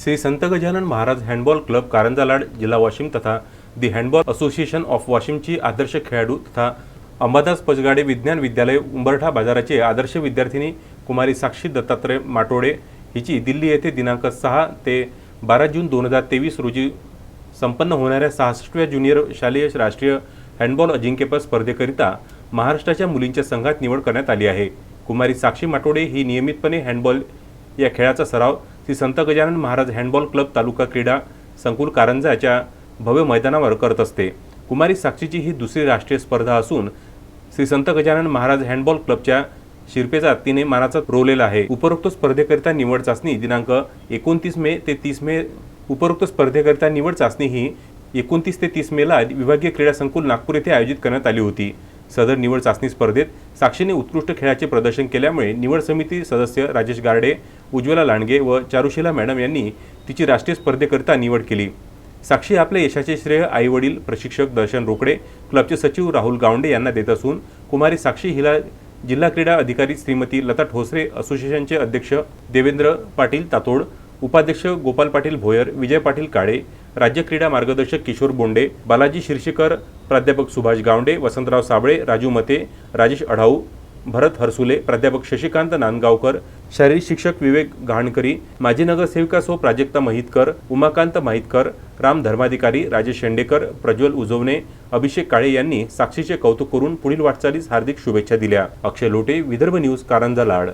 Shri Sant Gajanan Maharaj handball club Karanja Lad जिल्हा वाशिम तथा the handball association of वाशिमची आदर्श खेळाडू तथा अंबादास पचगाडे विज्ञान विद्यालय उंबरठा बाजाराचे आदर्श विद्यार्थिनी कुमारी साक्षी दत्तात्रय माटोडे हिची दिल्ली येथे दिनांक सहा ते बारा जून दोन हजार तेवीस रोजी संपन्न होणाऱ्या सहासष्टव्या ज्युनियर शालेय राष्ट्रीय हँडबॉल अजिंक्यपद स्पर्धेकरिता महाराष्ट्राच्या मुलींच्या संघात निवड करण्यात आली आहे. कुमारी साक्षी माटोडे ही नियमितपणे हँडबॉल या खेळाचा सराव ती संत गजानन महाराज हँडबॉल क्लब तालुका क्रीडा संकुल कारंजाच्या भव्य मैदानावर करत असते. कुमारी साक्षीची ही दुसरी राष्ट्रीय स्पर्धा असून श्री संत गजानन महाराज हँडबॉल क्लबच्या शिरपेचा तिने मानाचा रोवलेला आहे. उपरोक्त स्पर्धेकरिता निवड चाचणी दिनांक एकोणतीस मे ते तीस मे उपरोक्त स्पर्धेकरिता निवड चाचणी ही एकोणतीस ते तीस मेला विभागीय क्रीडा संकुल नागपूर येथे आयोजित करण्यात आली होती. सदर निवड चाचणी स्पर्धेत साक्षीने उत्कृष्ट खेळाचे प्रदर्शन केल्यामुळे निवड समिती सदस्य राजेश गारडे उज्ज्वला लांडगे व चारुशिला मॅडम यांनी तिची राष्ट्रीय स्पर्धेकरिता निवड केली. साक्षी आपल्या यशाचे श्रेय आई वडील प्रशिक्षक दर्शन रोकडे क्लबचे सचिव राहुल गावंडे यांना देत असून कुमारी साक्षी हिला जिल्हा क्रीडा अधिकारी श्रीमती लता ठोसरे असोसिएशनचे अध्यक्ष देवेंद्र पाटील तातोड उपाध्यक्ष गोपाल पाटील भोयर विजय पाटील काळे राज्य क्रीडा मार्गदर्शक किशोर बोंडे बालाजी शिर्षीकर प्राध्यापक सुभाष गावडे वसंतराव साबळे राजू मते राजेश अढाऊ भरत हरसुले प्राध्यापक शशिकांत नांदगावकर शारीरिक शिक्षक विवेक घाणकरी माजी नगरसेविका सो प्राजक्ता महितकर उमाकांत माहितकर राम धर्माधिकारी राजेश शेंडेकर प्रज्वल उजवणे अभिषेक काळे यांनी साक्षीचे कौतुक करून पुढील वाटचालीस हार्दिक शुभेच्छा दिल्या. अक्षय लोटे विदर्भ न्यूज कारंजा लाड.